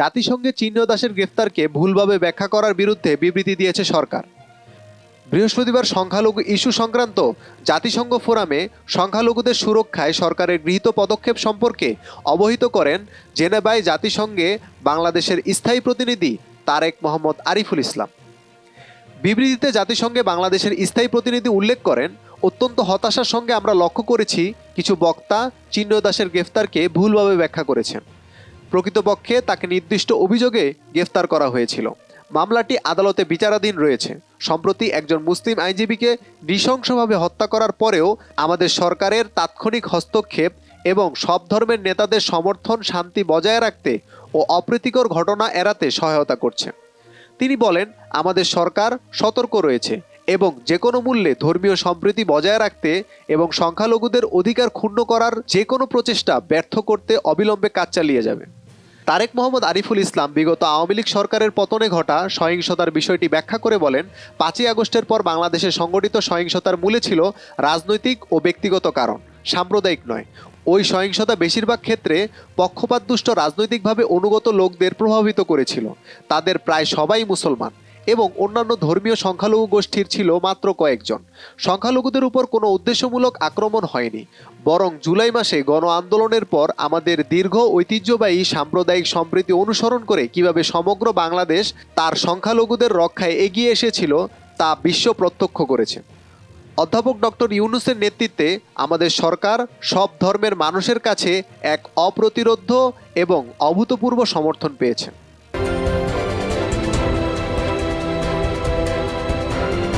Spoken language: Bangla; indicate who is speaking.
Speaker 1: জাতিসংঘে চিহ্ন দাসের গ্রেফতারকে ভুলভাবে ব্যাখ্যা করার বিরুদ্ধে বিবৃতি দিয়েছে সরকার। বৃহস্পতিবার সংখ্যালঘু ইস্যু সংক্রান্ত জাতিসংঘ ফোরামে সংখ্যালঘুদের সুরক্ষায় সরকারের গৃহীত পদক্ষেপ সম্পর্কে অবহিত করেন জেনেভায় জাতিসংঘে বাংলাদেশের স্থায়ী প্রতিনিধি তারেক মোহাম্মদ আরিফুল ইসলাম। বিবৃতিতে জাতিসংঘে বাংলাদেশের স্থায়ী প্রতিনিধি উল্লেখ করেন, অত্যন্ত হতাশার সঙ্গে আমরা লক্ষ্য করেছি কিছু বক্তা চিহ্ন দাসের গ্রেফতারকে ভুলভাবে ব্যাখ্যা করেছেন। প্রকৃতপক্ষে তাকে নির্দিষ্ট অভিযোগে গ্রেফতার করা হয়েছিল। মামলাটি আদালতে বিচারাধীন রয়েছে। সম্প্রতি একজন মুসলিম আইনজীবীকে নৃশংসভাবে হত্যা করার পরেও আমাদের সরকারের তাৎক্ষণিক হস্তক্ষেপ এবং সব ধর্মের নেতাদের সমর্থন শান্তি বজায় রাখতে ও অপ্রীতিকর ঘটনা এড়াতে সহায়তা করছে। তিনি বলেন, আমাদের সরকার সতর্ক রয়েছে এবং যে কোনো মূল্যে ধর্মীয় সম্প্রীতি বজায় রাখতে এবং সংখ্যালঘুদের অধিকার ক্ষুণ্ণ করার যে কোনো প্রচেষ্টা ব্যর্থ করতে অবিলম্বে কাজ চালিয়ে যাবে। তারেক মোহাম্মদ আরিফুল ইসলাম বিগত আওয়ামী লীগ সরকারের পতনে ঘটা সহিংসতার বিষয়টি ব্যাখ্যা করে বলেন, পাঁচই আগস্টের পর বাংলাদেশে সংগঠিত সহিংসতার মূলে ছিল রাজনৈতিক ও ব্যক্তিগত কারণ, সাম্প্রদায়িক নয়। ওই সহিংসতা বেশিরভাগ ক্ষেত্রে পক্ষপাতদুষ্ট রাজনৈতিকভাবে অনুগত লোকদের প্রভাবিত করেছিল। তাদের প্রায় সবাই মুসলমান। এবং অন্যান্য ধর্মীয় সংখ্যালঘু গোষ্ঠীর ছিল মাত্র কয়েকজন। সংখ্যালঘুদের উপর কোনো উদ্দেশ্যমূলক আক্রমণ হয়নি। বরং জুলাই মাসে গণ আন্দোলনের পর আমাদের দীর্ঘ ঐতিহ্যবাহী সাম্প্রদায়িক সম্প্রীতি অনুসরণ করে কীভাবে সমগ্র বাংলাদেশ তার সংখ্যালঘুদের রক্ষায় এগিয়ে এসেছিল তা বিশ্ব প্রত্যক্ষ করেছে। অধ্যাপক ডক্টর ইউনুসের নেতৃত্বে আমাদের সরকার সব ধর্মের মানুষের কাছে এক অপ্রতিরোধ্য এবং অভূতপূর্ব সমর্থন পেয়েছে।